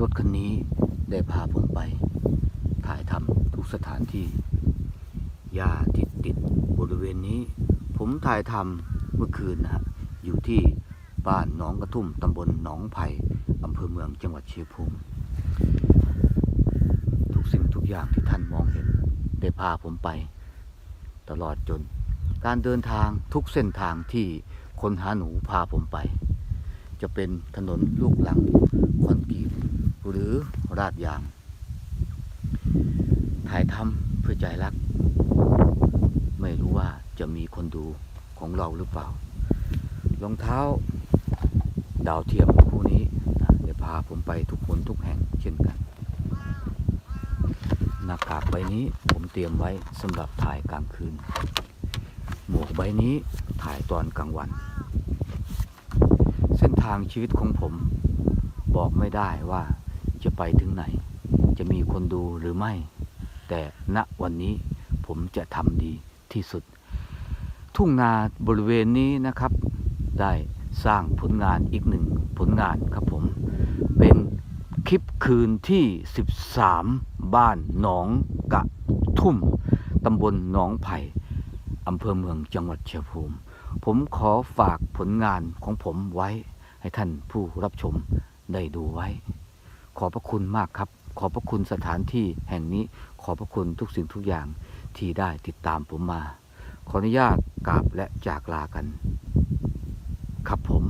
รถคันนี้ได้พาผมไป ถ่ายทำทุกสถานที่หญ้าที่ติดบริเวณนี้ ผมถ่ายทำเมื่อคืนนะฮะอยู่ที่บ้านหนองกระทุ่มตำบลหนองไผ่อำเภอเมืองจังหวัดเชียงภูมิทุกสิ่งทุกอย่างที่ท่านมองเห็น ได้พาผมไป ตลอดจน การเดินทางทุกเส้นทางที่คนหาหนูพาผมไป จะเป็นถนนลูกหลัง ราดยาง ถ่ายทำเพื่อใจรัก ไม่รู้ว่าจะมีคนดูของเราหรือเปล่ารองเท้า ดาวเทียมคู่นี้นะพาผมไปทุกคนทุกแห่งเช่นกันหน้ากากใบนี้ผมเตรียมไว้สำหรับถ่ายกลางคืน หมวกใบนี้ถ่ายตอนกลางวัน เส้นทางชีวิตของผมบอกไม่ได้ว่า จะไปถึงไหน จะมีคนดูหรือไม่ แต่ณวันนี้ผมจะทำดีที่สุด ทุ่งนาบริเวณนี้นะครับ ได้สร้างผลงานอีกหนึ่งผลงานครับผม เป็นคลิปคืนที่ 13 บ้านหนองกะทุ่มตำบลหนองไผ่อำเภอเมืองจังหวัดเชียงภูมิ ผมขอฝากผลงานของผมไว้ให้ท่านผู้รับชมได้ดูไว้ ขอบพระคุณมากครับ ขอบพระคุณสถานที่แห่งนี้ ขอบพระคุณทุกสิ่งทุกอย่างที่ได้ติดตามผมมา ขออนุญาตกราบและจากลากัน ครับผม